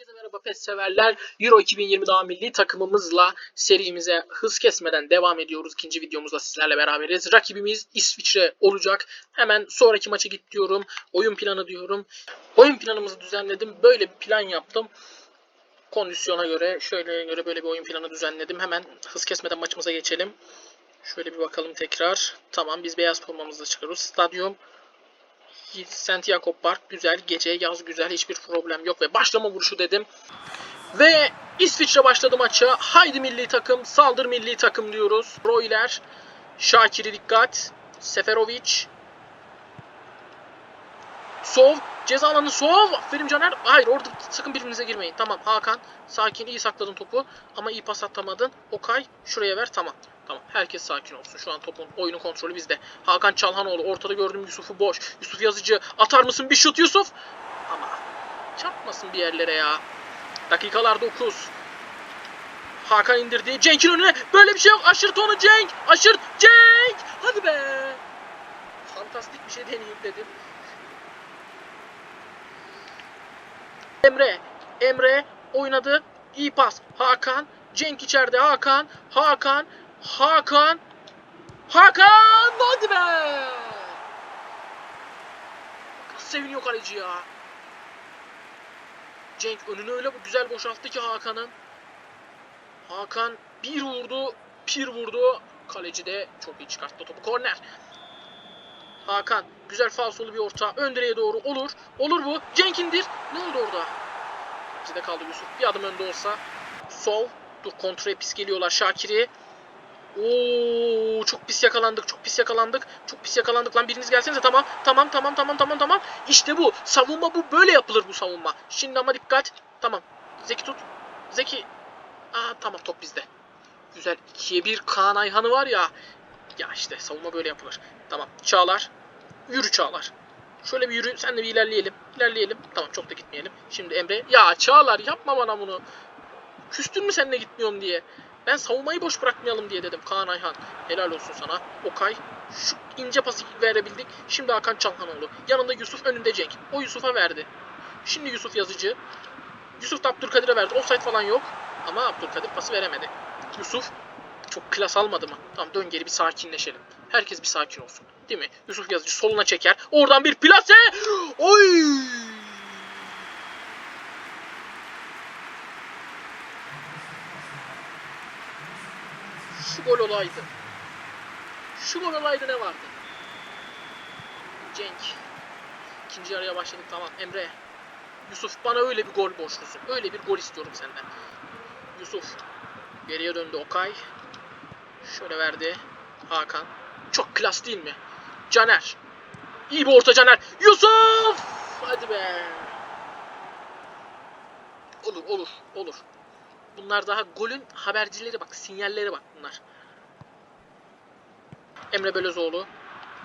Herkese merhaba PES severler. Euro 2020 daha milli takımımızla serimize hız kesmeden devam ediyoruz. İkinci videomuzda sizlerle beraberiz. Rakibimiz İsviçre olacak. Hemen sonraki maça git diyorum. Oyun planı diyorum. Oyun planımızı düzenledim. Böyle bir plan yaptım. Kondisyona göre, şöyle göre böyle bir oyun planı düzenledim. Hemen hız kesmeden maçımıza geçelim. Şöyle bir bakalım tekrar. Tamam biz beyaz formamızla çıkıyoruz. Stadyum Santiago Park güzel, gece yaz güzel, hiçbir problem yok ve başlama vuruşu dedim. Ve İsviçre başladı maça. Haydi milli takım, saldır milli takım diyoruz. Royler, Şakir'i dikkat, Seferovic, Sov, ceza alanı Sov. Aferin Caner. Hayır orada sakın birbirinize girmeyin. Tamam Hakan, sakin iyi sakladın topu ama iyi pas atamadın. Okay, şuraya ver tamam. Tamam herkes sakin olsun. Şu an topun oyunun kontrolü bizde. Hakan Çalhanoğlu ortada gördüm Yusuf'u boş. Yusuf Yazıcı atar mısın bir şut Yusuf? Ama çarpmasın bir yerlere ya. Dakikalar 9. Hakan indirdi. Cenk'in önüne. Böyle bir şey yok. Aşırt onu Cenk. Aşırt Cenk. Hadi be. Fantastik bir şey deneyeyim dedim. Emre. Emre oynadı. İyi pas. Hakan. Cenk içeride. Hakan. Hakan. Hakan. Hakan. Hadi be. Seviniyor kaleci ya. Cenk önünü öyle güzel boşalttı ki Hakan'ın. Hakan bir vurdu, bir vurdu. Kaleci de çok iyi çıkarttı topu. Korner. Hakan güzel falsolu bir orta. Ön direğe doğru olur. Olur bu. Cenk indir. Ne oldu orada? Kalecide kaldı Yusuf. Bir adım önde olsa. Sol. Dur kontraya pis geliyorlar Şakir'i. Oo çok pis yakalandık. Çok pis yakalandık. Çok pis yakalandık lan biriniz gelsenize tamam. Tamam tamam tamam tamam tamam. İşte bu. Savunma bu. Böyle yapılır bu savunma. Şimdi ama dikkat. Tamam. Zeki tut. Zeki. Aa tamam top bizde. Güzel. 2'ye 1 Kaan Ayhan'ı var ya. Ya işte savunma böyle yapılır. Tamam. Çağlar. Yürü Çağlar. Şöyle bir yürü. Sen de bir ilerleyelim. İlerleyelim. Tamam çok da gitmeyelim. Şimdi Emre. Ya Çağlar yapma bana bunu. Küstün mü seninle gitmiyorum diye. Ben savunmayı boş bırakmayalım diye dedim Kaan Ayhan. Helal olsun sana. Okay. Şu ince pası verebildik. Şimdi Hakan Çalhanoğlu. Yanında Yusuf önünde Cenk. O Yusuf'a verdi. Şimdi Yusuf Yazıcı. Yusuf da Abdülkadir'e verdi. Offside falan yok. Ama Abdülkadir pası veremedi. Yusuf çok klas almadı mı? Tamam dön geri bir sakinleşelim. Herkes bir sakin olsun. Değil mi? Yusuf Yazıcı soluna çeker. Oradan bir plase. Oy! Şu gol olaydı. Şu gol olaydı ne vardı? Cenk. İkinci yarıya başladık tamam. Emre. Yusuf bana öyle bir gol borçlusun. Öyle bir gol istiyorum senden. Yusuf. Geriye döndü Okay. Şöyle verdi. Hakan. Çok klas değil mi? Caner. İyi bir orta Caner. Yusuf! Hadi be. Olur olur olur. Bunlar daha golün habercileri bak, sinyalleri bak bunlar. Emre Belözoğlu.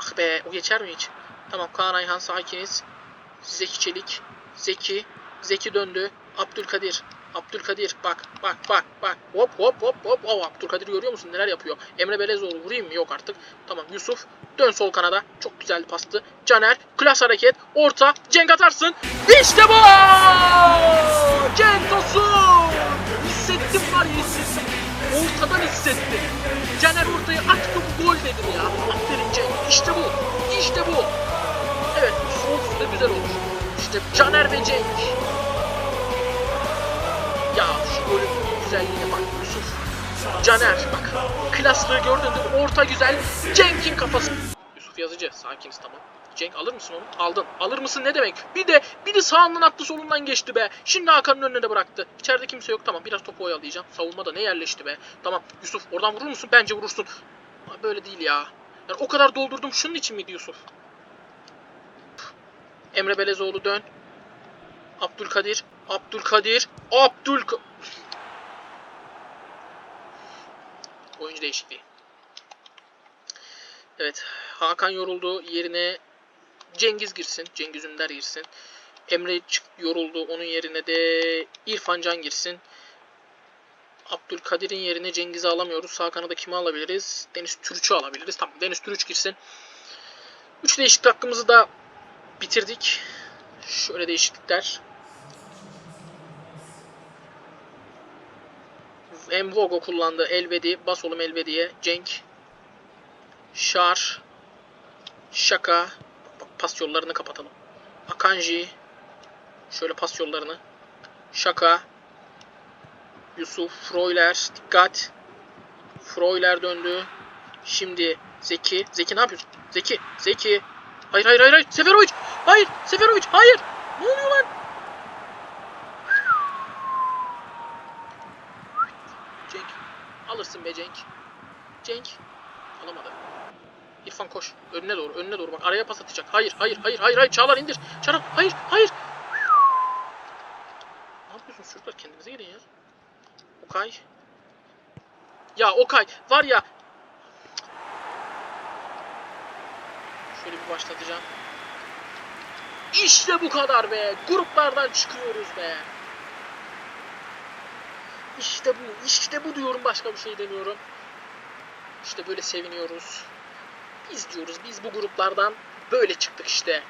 Ah be, o geçer mi hiç? Tamam, Kaan Ayhan sakiniz. Zeki Çelik. Zeki. Zeki döndü. Abdülkadir. Abdülkadir bak bak bak bak hop hop hop hop oh, Abdülkadir görüyor musun neler yapıyor Emre Belezoğlu vurayım mı yok artık tamam Yusuf dön sol kanada çok güzel pastı Caner klas hareket orta Cenk atarsın işte bu Cenk Tosun hissettim var ya hissettim ortadan hissettim Caner ortaya attı dedim ya aferin Cenk işte bu işte bu evet sol üstte güzel olur işte Caner ve Cenk ya şu golün güzelliğine bak Yusuf. Caner bak. Klaslığı gördün değil mi? Orta güzel. Cenk'in kafası. Yusuf Yazıcı sakiniz tamam. Cenk alır mısın onu? Aldın. Alır mısın ne demek? Bir de bir de sağından attı solundan geçti be. Şimdi Hakan'ın önüne de bıraktı. İçeride kimse yok tamam. Biraz topu oyalayacağım. Savunma da ne yerleşti be. Tamam Yusuf oradan vurur musun? Bence vurursun. Böyle değil ya. Yani o kadar doldurdum şunun için miydi Yusuf? Emre Belezoğlu dön. Abdülkadir. Abdülkadir. Abdül Oyuncu değişikliği. Evet. Hakan yoruldu. Yerine Cengiz girsin. Cengiz Ünder girsin. Emre çık yoruldu. Onun yerine de İrfan Can girsin. Abdülkadir'in yerine Cengiz'i alamıyoruz. Sağ kanada kimi alabiliriz? Deniz Türüç'ü alabiliriz. Tamam Deniz Türüç girsin. 3 değişiklik hakkımızı da bitirdik. Şöyle değişiklikler. Mvogo kullandı. Elvedi. Bas oğlum Elvedi'ye. Cenk. Şar. Şaka. Bak, bak, pas yollarını kapatalım. Akanji. Şöyle pas yollarını. Şaka. Yusuf. Freuler. Dikkat. Freuler döndü. Şimdi Zeki. Zeki ne yapıyorsun? Zeki. Zeki. Hayır hayır hayır. hayır. Seferovic. Hayır. Seferovic. Hayır. Ne oluyor lan? Cenk. Alırsın be Cenk. Cenk. Alamadı. İrfan koş. Önüne doğru. Önüne doğru. Bak araya pas atacak. Hayır. Hayır. Hayır. Hayır. Hayır. Çağlar indir. Çağlar. Hayır. Hayır. Ne yapıyorsunuz çocuklar? Kendinize gelin ya. Okay. Ya Okay. Var ya. Şöyle bir başlatacağım. İşte bu kadar be. Gruplardan çıkıyoruz be. İşte bu, işte bu diyorum başka bir şey demiyorum. İşte böyle seviniyoruz. Biz diyoruz, biz bu gruplardan böyle çıktık işte.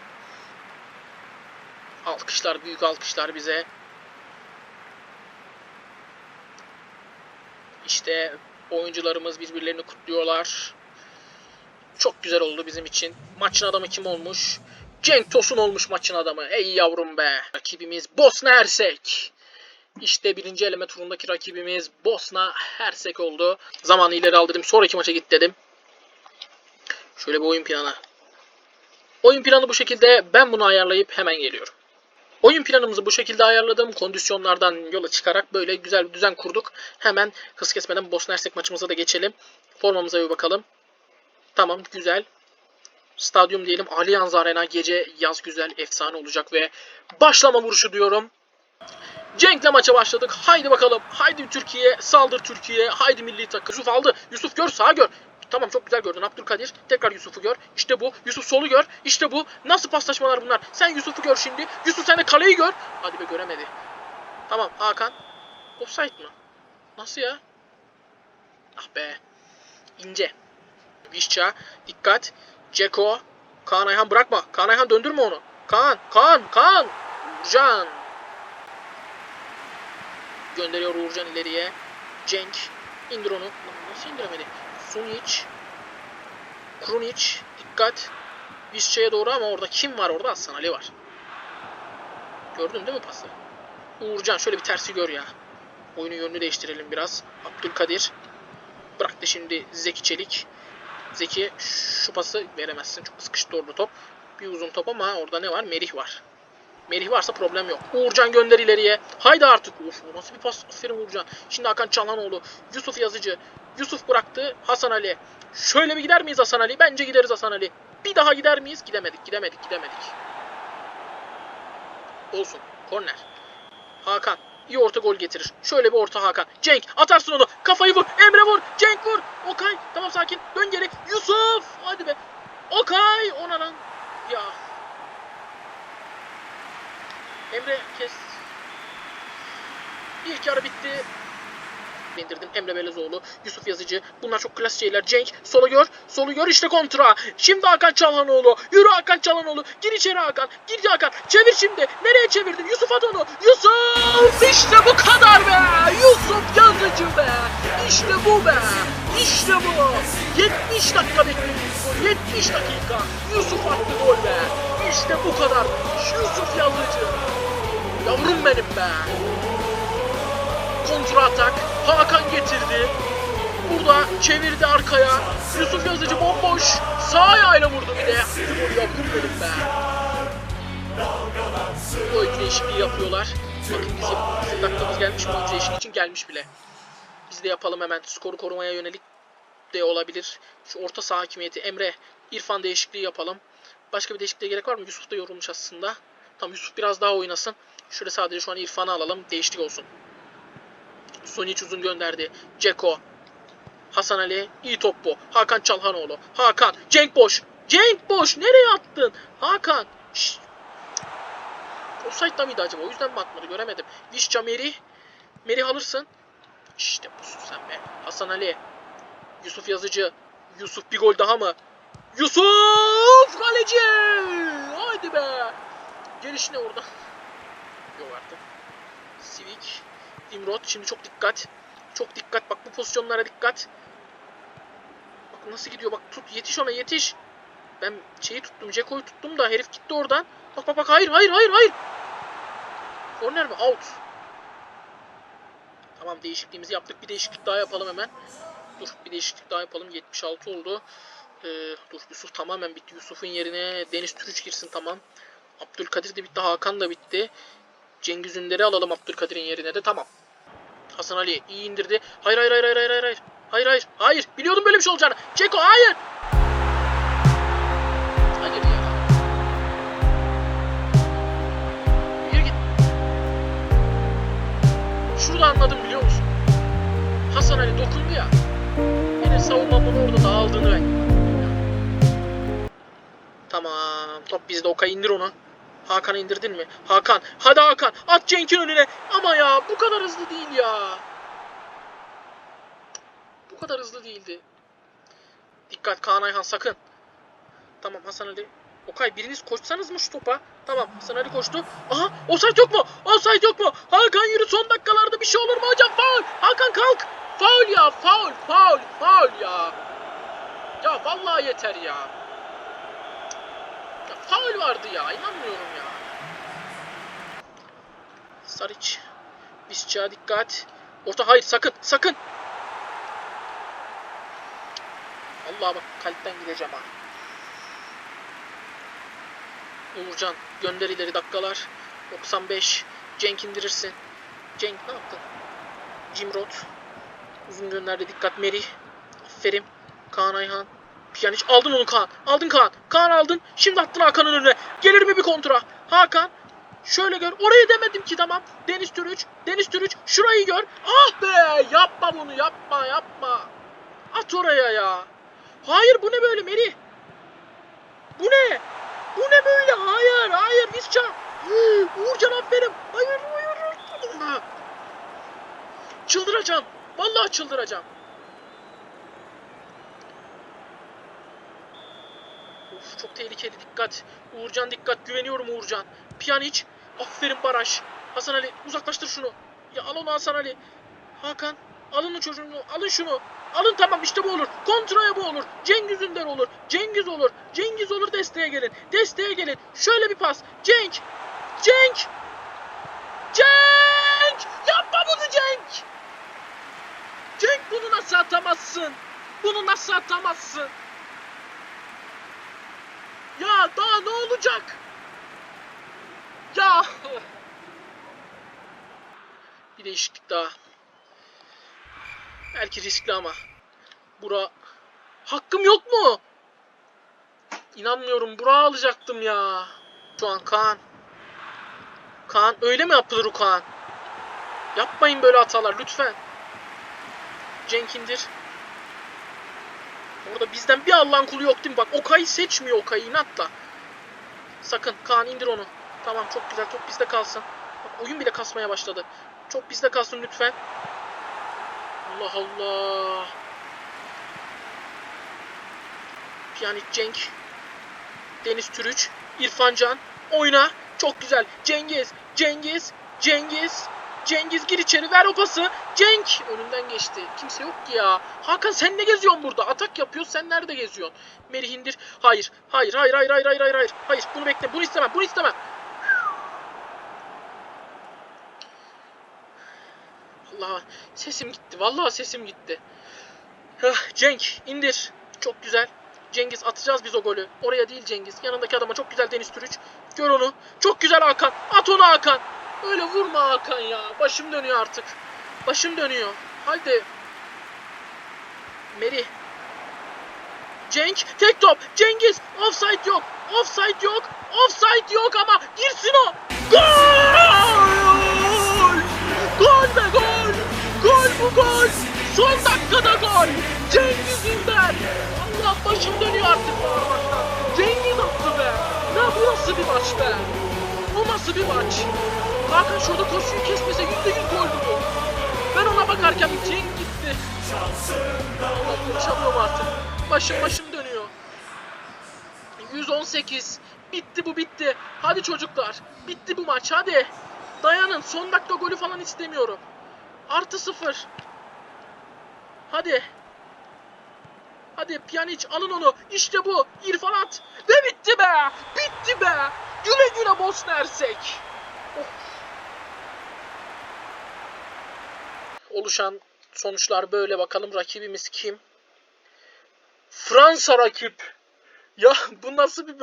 Alkışlar, büyük alkışlar bize. İşte oyuncularımız birbirlerini kutluyorlar. Çok güzel oldu bizim için. Maçın adamı kim olmuş? Cenk Tosun olmuş maçın adamı. Ey yavrum be. Rakibimiz Bosna Hersek. İşte birinci eleme turundaki rakibimiz Bosna Hersek oldu. Zamanı ileri al. Sonraki maça git dedim. Şöyle bir oyun planı. Oyun planı bu şekilde. Ben bunu ayarlayıp hemen geliyorum. Oyun planımızı bu şekilde ayarladım. Kondisyonlardan yola çıkarak böyle güzel bir düzen kurduk. Hemen hız kesmeden Bosna Hersek maçımıza da geçelim. Formamıza bir bakalım. Tamam güzel. Stadyum diyelim. Allianz Arena gece yaz güzel efsane olacak ve başlama vuruşu diyorum. Cenk'le maça başladık. Haydi bakalım. Haydi Türkiye. Saldır Türkiye. Haydi milli takım. Yusuf aldı. Yusuf gör sağa gör. Tamam çok güzel gördün Abdülkadir. Tekrar Yusuf'u gör. İşte bu. Yusuf solu gör. İşte bu. Nasıl paslaşmalar bunlar? Sen Yusuf'u gör şimdi. Yusuf sen de kaleyi gör. Hadi be göremedi. Tamam Hakan. Offside mı? Nasıl ya? Ah be. İnce. Vişça. Dikkat. Ceko. Kaan Ayhan bırakma. Kaan Ayhan döndürme onu. Kaan. Kaan. Kaan. Uğurcan. Gönderiyor Uğurcan ileriye. Cenk. indir onu. Nasıl indiremedi? Sunic. Krunic. Dikkat. Vişça'ya doğru ama orada kim var orada? Aslan Ali var. Gördün değil mi pası? Uğurcan şöyle bir tersi gör ya. Oyunun yönünü değiştirelim biraz. Abdülkadir. Bıraktı şimdi Zeki Çelik. Zeki şu pası veremezsin. Çok sıkıştı orada top. Bir uzun top ama orada ne var? Merih var. Merih varsa problem yok. Uğurcan gönder ileriye. Haydi artık. Bu nasıl bir pas? Aferin Uğurcan. Şimdi Hakan Çalhanoğlu. Yusuf Yazıcı. Yusuf bıraktı. Hasan Ali. Şöyle bir gider miyiz Hasan Ali? Bence gideriz Hasan Ali. Bir daha gider miyiz? Gidemedik, gidemedik, gidemedik. Olsun. Korner. Hakan. iyi orta gol getirir. Şöyle bir orta Hakan. Cenk atarsın onu. Kafayı vur. Emre vur. Cenk vur. Okay. Tamam sakin. Dön geri. Yusuf. Hadi be. Okay. Ona lan. Ya. Emre kes. İlk yarı bitti. indirdim. Emre Belezoğlu, Yusuf Yazıcı. Bunlar çok klas şeyler. Cenk solu gör. Solu gör işte kontra. Şimdi Hakan Çalhanoğlu. Yürü Hakan Çalhanoğlu. Gir içeri Hakan. Gir Hakan. Çevir şimdi. Nereye çevirdin? Yusuf at onu. Yusuf! İşte bu kadar be. Yusuf Yazıcı be. İşte bu be. İşte bu. 70 dakika bekliyoruz. 70 dakika. Yusuf attı gol be. İşte bu kadar. Yusuf Yazıcı. Yavrum benim be. Kontra atak. Hakan getirdi. Burada çevirdi arkaya. Yusuf Yazıcı bomboş. Sağ ayağıyla vurdu bir de. Yavrum benim be. Oyuncu değişikliği yapıyorlar. Bakın bizim, bizim dakikamız gelmiş mi? Oyuncu değişikliği için gelmiş bile. Biz de yapalım hemen. Skoru korumaya yönelik de olabilir. Şu orta saha hakimiyeti. Emre, İrfan değişikliği yapalım. Başka bir değişikliğe gerek var mı? Yusuf da yorulmuş aslında. Tamam Yusuf biraz daha oynasın. Şöyle sadece şu an İrfan'ı alalım. Değişiklik olsun. Sonic uzun gönderdi. Ceko. Hasan Ali. iyi top bu. Hakan Çalhanoğlu. Hakan. Cenk boş. Cenk boş. Nereye attın? Hakan. Şşt. Offside'da mıydı acaba? O yüzden mi atmadı? Göremedim. Vişça Merih. Merih alırsın. İşte busun sen be. Hasan Ali. Yusuf Yazıcı. Yusuf bir gol daha mı? Yusuf! Kaleci! Haydi be! Gelişine orada. Yok artık. Sivik. İmrot. Şimdi çok dikkat. Çok dikkat bak bu pozisyonlara dikkat. Bak nasıl gidiyor bak tut yetiş ona yetiş. Ben şeyi tuttum Ceko'yu tuttum da herif gitti oradan. Bak bak bak hayır hayır hayır hayır. Korner mi? Out. Tamam değişikliğimizi yaptık. Bir değişiklik daha yapalım hemen. Dur bir değişiklik daha yapalım. 76 oldu. Ee, dur Yusuf tamamen bitti. Yusuf'un yerine Deniz Türüç girsin tamam. Abdülkadir de bitti. Hakan da bitti. Cengiz Ünder'i alalım Abdülkadir'in yerine de tamam. Hasan Ali iyi indirdi. Hayır hayır hayır hayır hayır hayır. Hayır hayır hayır. Biliyordum böyle bir şey olacağını. Ceko hayır. Hayır ya. Yürü git. Şunu da anladım biliyor musun? Hasan Ali dokundu ya. Benim savunmamın orada dağıldığını ben. Tamam. Top bizde. Okay indir onu. Hakan'ı indirdin mi? Hakan. Hadi Hakan. At Cenk'in önüne. Ama ya bu kadar hızlı değil ya. Bu kadar hızlı değildi. Dikkat Kaan Ayhan sakın. Tamam Hasan Ali. Okay biriniz koşsanız mı şu topa? Tamam Hasan Ali koştu. Aha offside yok mu? Offside yok mu? Hakan yürü son dakikalarda bir şey olur mu hocam? Faul. Hakan kalk. Faul ya faul faul faul ya. Ya vallahi yeter ya. Ya faul vardı ya inanmıyorum ya. Saric. Visca dikkat. Orta hayır sakın sakın. Allah bak kalpten gideceğim ha. Uğurcan gönder ileri dakikalar. 95. Cenk indirirsin. Cenk ne yaptın? Cimrot. Uzun gönderdi dikkat Meri. Aferin. Kaan Ayhan. Pjanic aldın onu Kaan. Aldın Kaan. Kaan aldın. Şimdi attın Hakan'ın önüne. Gelir mi bir kontra? Hakan. Şöyle gör. Orayı demedim ki tamam. Deniz Türüç. Deniz Türüç. Şurayı gör. Ah be. Yapma bunu. Yapma. Yapma. At oraya ya. Hayır bu ne böyle Meri? Bu ne? Bu ne böyle? Hayır. Hayır. Visca. Hı, Uğurcan aferin. Hayır. hayır. Çıldıracağım. Vallahi çıldıracağım. Of çok tehlikeli dikkat. Uğurcan dikkat. Güveniyorum Uğurcan. Pjanic. Aferin Baraj. Hasan Ali uzaklaştır şunu. Ya al onu Hasan Ali. Hakan alın o çocuğunu. Alın şunu. Alın tamam işte bu olur. Kontraya bu olur. Cengiz Ünder olur. Cengiz olur. Cengiz olur desteğe gelin. Desteğe gelin. Şöyle bir pas. Cenk. Cenk. Cenk. Yapma bunu Cenk. Cenk bunu nasıl atamazsın? Bunu nasıl atamazsın? Ya daha ne olacak? Ya. Bir değişiklik daha. Belki riskli ama. Bura. Hakkım yok mu? İnanmıyorum. Bura alacaktım ya. Şu an Kaan. Kaan öyle mi yapılır o Kaan? Yapmayın böyle hatalar lütfen. Cenk indir. Orada bizden bir Allah'ın kulu yok değil mi? Bak Okay'ı seçmiyor Okay'ı inatla. Sakın Kaan indir onu. Tamam çok güzel top bizde kalsın. Bak oyun bile kasmaya başladı. Çok bizde kalsın lütfen. Allah Allah. Pjanic Cenk. Deniz Türüç. İrfan Can. Oyna. Çok güzel. Cengiz. Cengiz. Cengiz. Cengiz gir içeri ver o pası. Cenk önünden geçti. Kimse yok ki ya. Hakan sen ne geziyorsun burada? Atak yapıyorsun sen nerede geziyorsun? Merih indir. Hayır. Hayır hayır hayır hayır hayır hayır hayır. Hayır bunu bekle. Bunu istemem. Bunu istemem. Allah sesim gitti. Vallahi sesim gitti. Cenk indir. Çok güzel. Cengiz atacağız biz o golü. Oraya değil Cengiz. Yanındaki adama çok güzel Deniz Türüç. Gör onu. Çok güzel Hakan. At onu Hakan. Öyle vurma Hakan ya. Başım dönüyor artık. Başım dönüyor. Haydi. Meri. Cenk tek top. Cengiz offside yok. Offside yok. Offside yok ama girsin o. Gol! Gol be gol! Gol bu gol! Son dakikada gol! Cengiz Ünder! Allah başım dönüyor artık bağırmaktan. Cengiz attı be! Ya bu nasıl bir maç be? Bu nasıl bir maç? Hakan şurada koşuyu kesmese yüzde yüz goldü bu. Ben ona bakarken Cenk gitti. Allah konuşamıyorum artık. Başım başım dönüyor. 118. Bitti bu bitti. Hadi çocuklar. Bitti bu maç hadi. Dayanın. Son dakika golü falan istemiyorum. Artı sıfır. Hadi. Hadi Pjanic alın onu. İşte bu. İrfan at. Ve bitti be. Bitti be. Güle güle Bosna Hersek. Oluşan sonuçlar böyle. Bakalım rakibimiz kim? Fransa rakip. Ya bu nasıl bir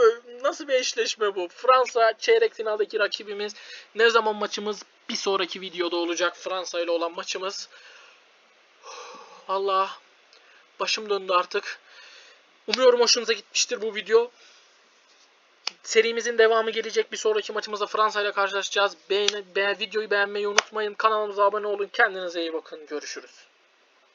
nasıl bir eşleşme bu? Fransa çeyrek finaldeki rakibimiz. Ne zaman maçımız? Bir sonraki videoda olacak Fransa ile olan maçımız. Allah başım döndü artık. Umuyorum hoşunuza gitmiştir bu video. Serimizin devamı gelecek. Bir sonraki maçımızda Fransa ile karşılaşacağız. Beğeni, beğen, videoyu beğenmeyi unutmayın. Kanalımıza abone olun. Kendinize iyi bakın. Görüşürüz.